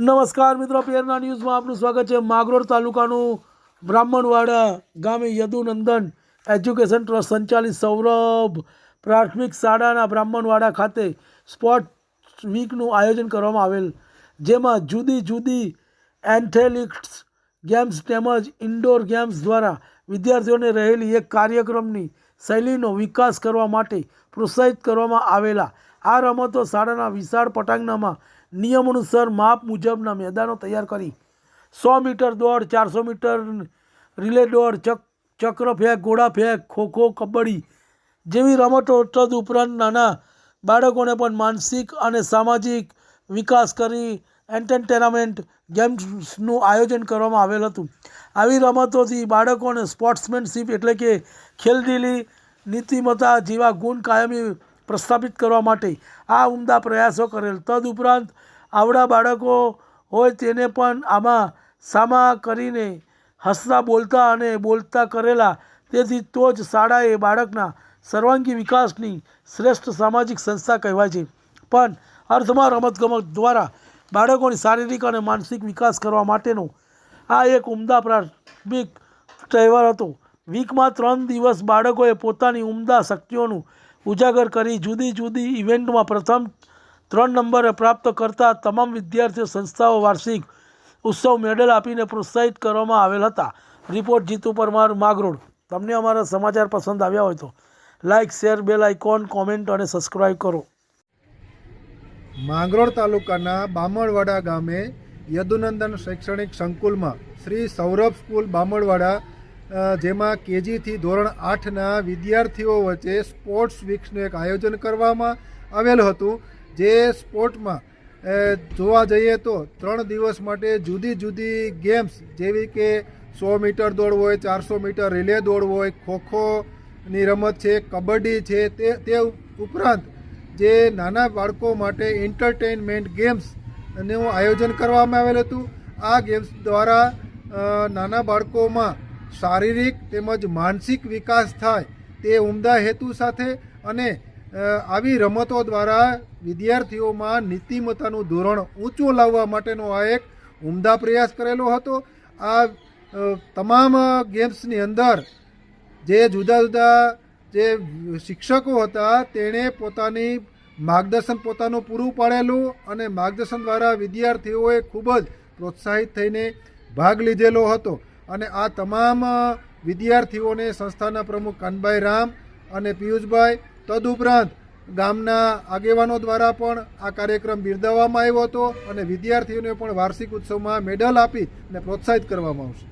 નમસ્કાર મિત્રો પેરના ન્યૂઝમાં આપનું સ્વાગત છે. માગરોળ તાલુકાનું બ્રાહ્મણવાડા ગામે યદુનંદન એજ્યુકેશન ટ્રસ્ટ સંચાલિત સૌરભ પ્રાથમિક શાળાના બ્રાહ્મણવાડા ખાતે સ્પોર્ટ વીકનું આયોજન કરવામાં આવેલ, જેમાં જુદી જુદી એન્થેલિક્સ ગેમ્સ તેમજ ઇન્ડોર ગેમ્સ દ્વારા વિદ્યાર્થીઓને રહેલી એક કાર્યક્રમની શૈલીનો વિકાસ કરવા માટે પ્રોત્સાહિત કરવામાં આવેલા આ રમતો શાળાના વિશાળ પટાંગણામાં નિયમ અનુસાર માપ મુજબના મેદાનો તૈયાર કરી. સો મીટર દોડ, ચારસો મીટર રિલે દોડ, ચક, ચક્ર ફેંક, ઘોડા ફેંક, ખોખો, કબડ્ડી જેવી રમતો તદ ઉપરાંત નાના બાળકોને પણ માનસિક અને સામાજિક વિકાસ કરી એન્ટરટેનમેન્ટ ગેમ્સનું આયોજન કરવામાં આવેલ હતું. આવી રમતોથી બાળકોને સ્પોર્ટ્સમેનશીપ એટલે કે ખેલદીલી નીતિમત્તા જેવા ગુણ કાયમી પ્રસ્થાપિત કરવા માટે આ ઉમદા પ્રયાસો કરેલ. તદ ઉપરાંત આવડા બાળકો હોય તેને પણ આમાં સામા કરીને હસતા બોલતા અને બોલતા કરેલા. તેથી તો જ શાળાએ બાળકના સર્વાંગી વિકાસની શ્રેષ્ઠ સામાજિક સંસ્થા કહેવાય છે. પણ અર્થમાં રમતગમત દ્વારા બાળકોની શારીરિક અને માનસિક વિકાસ કરવા માટેનો આ એક ઉમદા પ્રાથમિક તહેવાર હતો. વીકમાં ત્રણ દિવસ બાળકોએ પોતાની ઉમદા શક્તિઓનું ઉજાગર કરી જુદી જુદી ઇવેન્ટમાં પ્રથમ ત્રણ નંબરે પ્રાપ્ત કરતા તમામ વિદ્યાર્થીઓ સંસ્થાઓ વાર્ષિક ઉત્સવ મેડલ આપીને પ્રોત્સાહિત કરવામાં આવેલ હતા. રિપોર્ટ જીતુ પરમાર માગરોડ તમને અમારા સમાચાર પસંદ આવ્યા હોય તો like share bell icon comment અને સબસ્ક્રાઈબ કરો. માંગરોળ તાલુકાના બામણવાડા ગામે યદુનંદન શૈક્ષણિક સંકુલમાં શ્રી સૌરભ સ્કૂલ બામણવાડા જેમાં કેજીથી ધોરણ આઠના વિદ્યાર્થીઓ વચ્ચે સ્પોર્ટ્સ વીક્સનું એક આયોજન કરવામાં આવેલ હતું. જે સ્પોર્ટમાં જોવા જઈએ તો ત્રણ દિવસ માટે જુદી જુદી ગેમ્સ જેવી કે સો મીટર દોડ હોય, ચારસો મીટર રિલે દોડ હોય ખોખોની રમત છે, કબડ્ડી છે, તે તે ઉપરાંત જે નાના બાળકો માટે એન્ટરટેઇનમેન્ટ ગેમ્સનું આયોજન કરવામાં આવેલ હતું. આ ગેમ્સ દ્વારા નાના બાળકોમાં શારીરિક તેમજ માનસિક વિકાસ થાય તે ઉમદા હેતુ સાથે અને આવી રમતો દ્વારા વિદ્યાર્થીઓમાં નીતિમત્તાનું ધોરણ ઊંચું લાવવા માટેનો આ એક ઉમદા પ્રયાસ કરેલો હતો. આ તમામ ગેમ્સની અંદર જે જુદા જુદા જે શિક્ષકો હતા તેણે પોતાની માર્ગદર્શન પોતાનું પૂરું પાડેલું અને માર્ગદર્શન દ્વારા વિદ્યાર્થીઓએ ખૂબ જ પ્રોત્સાહિત થઈને ભાગ લીધેલો હતો. અને આ તમામ વિદ્યાર્થીઓને સંસ્થાના પ્રમુખ કાનભાઈ રામ અને પિયુષભાઈ, તદુપરાંત ગામના આગેવાનો દ્વારા પણ આ કાર્યક્રમ બિરદાવવામાં આવ્યો હતો અને વિદ્યાર્થીઓને પણ વાર્ષિક ઉત્સવમાં મેડલ આપી અને પ્રોત્સાહિત કરવામાં આવશે.